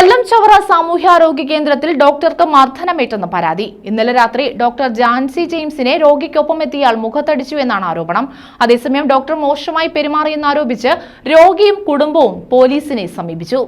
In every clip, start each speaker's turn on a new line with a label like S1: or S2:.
S1: കൊല്ലം ചവറ സാമൂഹ്യാരോഗ്യ കേന്ദ്രത്തിൽ ഡോക്ടർക്ക് മർദ്ദനമേറ്റെന്ന് പരാതി. ഇന്നലെ രാത്രി ഡോക്ടർ ജാൻസി ജെയിംസിനെ രോഗിക്കൊപ്പം എത്തിയാൽ മുഖത്തടിച്ചു എന്നാണ് ആരോപണം. അതേസമയം ഡോക്ടർ മോശമായി പെരുമാറിയെന്നാരോപിച്ച് രോഗിയും കുടുംബവും പോലീസിനെ സമീപിച്ചു.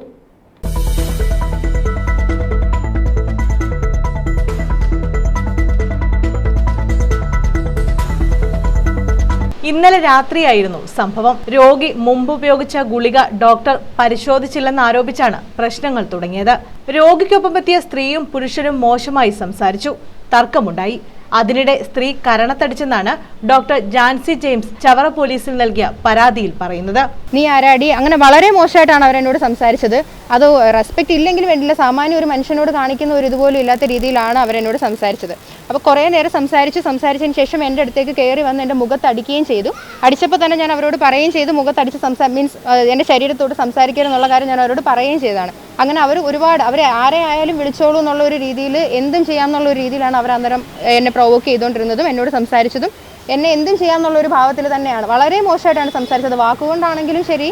S2: ഇന്നലെ രാത്രിയായിരുന്നു സംഭവം. രോഗി മുമ്പ് ഉപയോഗിച്ച ഗുളിക ഡോക്ടർ പരിശോധിച്ചില്ലെന്ന് ആരോപിച്ചാണ് പ്രശ്നങ്ങൾ തുടങ്ങിയത്. രോഗിക്കൊപ്പം എത്തിയ സ്ത്രീയും പുരുഷനും മോശമായി സംസാരിച്ചു. തർക്കമുണ്ടായി. അതിനിടെ സ്ത്രീ കരണത്തടിച്ചെന്നാണ് ഡോക്ടർ ജാൻസി ജെയിംസ് ചവറ പോലീസിൽ നൽകിയ പരാതിയിൽ പറയുന്നത്.
S3: നീ ആരാടി? അങ്ങനെ വളരെ മോശമായിട്ടാണ് അവരെന്നോട് സംസാരിച്ചത്. അത് റെസ്പെക്ട് ഇല്ലെങ്കിലും വേണ്ടില്ല. സാമാന്യ ഒരു മനുഷ്യനോട് കാണിക്കുന്ന ഒരു ഇതുപോലും ഇല്ലാത്ത രീതിയിലാണ് അവരെന്നോട് സംസാരിച്ചത്. അപ്പോൾ കുറേ നേരം സംസാരിച്ച് സംസാരിച്ചതിന് ശേഷം എന്റെ അടുത്തേക്ക് കയറി വന്ന് എന്റെ മുഖത്ത് അടിക്കുകയും ചെയ്തു. അടിച്ചപ്പോൾ തന്നെ ഞാൻ അവരോട് പറയുകയും ചെയ്തു. മുഖത്തടിച്ച് സംസാ മീൻസ് എന്റെ ശരീരത്തോട് സംസാരിക്കരുതെന്നുള്ള കാര്യം ഞാൻ അവരോട് പറയുകയും ചെയ്തതാണ്. അങ്ങനെ അവർ ഒരുപാട് അവരെ ആരെ ആയാലും വിളിച്ചോളൂ എന്നുള്ള ഒരു രീതിയിൽ എന്തും ചെയ്യാമെന്നുള്ള ഒരു രീതിയിലാണ് അവർ അന്നേരം എന്നെ പ്രൊവോക്ക് ചെയ്തുകൊണ്ടിരുന്നതും എന്നോട് സംസാരിച്ചതും. എന്നെ എന്തും ചെയ്യാമെന്നുള്ള ഒരു ഭാവത്തിൽ തന്നെയാണ്. വളരെ മോശമായിട്ടാണ് സംസാരിച്ചത്. വാക്കുകൊണ്ടാണെങ്കിലും ശരി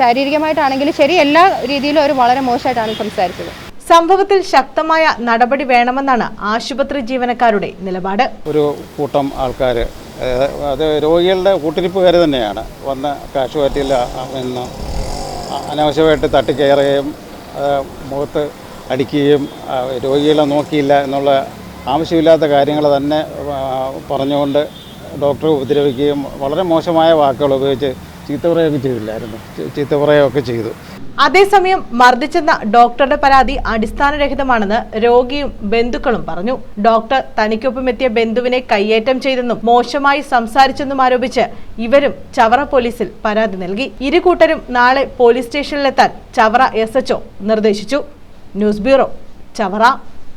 S3: ശാരീരികമായിട്ടാണെങ്കിലും ശരി എല്ലാ രീതിയിലും അവർ വളരെ മോശമായിട്ടാണ് സംസാരിച്ചത്.
S2: സംഭവത്തിൽ ശക്തമായ നടപടി വേണമെന്നാണ് ആശുപത്രി ജീവനക്കാരുടെ നിലപാട്.
S4: ഒരു കൂട്ടം ആൾക്കാർ അത് രോഗികളുടെ കൂട്ടിരിപ്പുകാർ തന്നെയാണ്. വന്ന് കാഷ്വാലിറ്റിയിൽ എന്ന് അനാവശ്യമായിട്ട് തട്ടിക്കയറുകയും മുഖത്ത് അടിക്കുകയും രോഗികളെ നോക്കിയില്ല എന്നുള്ള ആവശ്യമില്ലാത്ത കാര്യങ്ങൾ തന്നെ പറഞ്ഞുകൊണ്ട് ഡോക്ടറെ ഉപദ്രവിക്കുകയും വളരെ മോശമായ വാക്കുകൾ ഉപയോഗിച്ച് ചീത്ത പറയുകയൊക്കെ ചെയ്തില്ലായിരുന്നു. ചീത്ത പറയുകയൊക്കെ ചെയ്തു.
S2: അതേസമയം മർദ്ദിച്ചെന്ന ഡോക്ടറുടെ പരാതി അടിസ്ഥാനരഹിതമാണെന്ന് രോഗിയും ബന്ധുക്കളും പറഞ്ഞു. ഡോക്ടർ തനിക്കൊപ്പം എത്തിയ ബന്ധുവിനെ കയ്യേറ്റം ചെയ്തെന്നും മോശമായി സംസാരിച്ചെന്നും ആരോപിച്ച് ഇവരും ചവറ പോലീസിൽ പരാതി നൽകി. ഇരു കൂട്ടരും നാളെ പോലീസ് സ്റ്റേഷനിലെത്താൻ ചവറ എസ് നിർദ്ദേശിച്ചു. News bureau Chavara.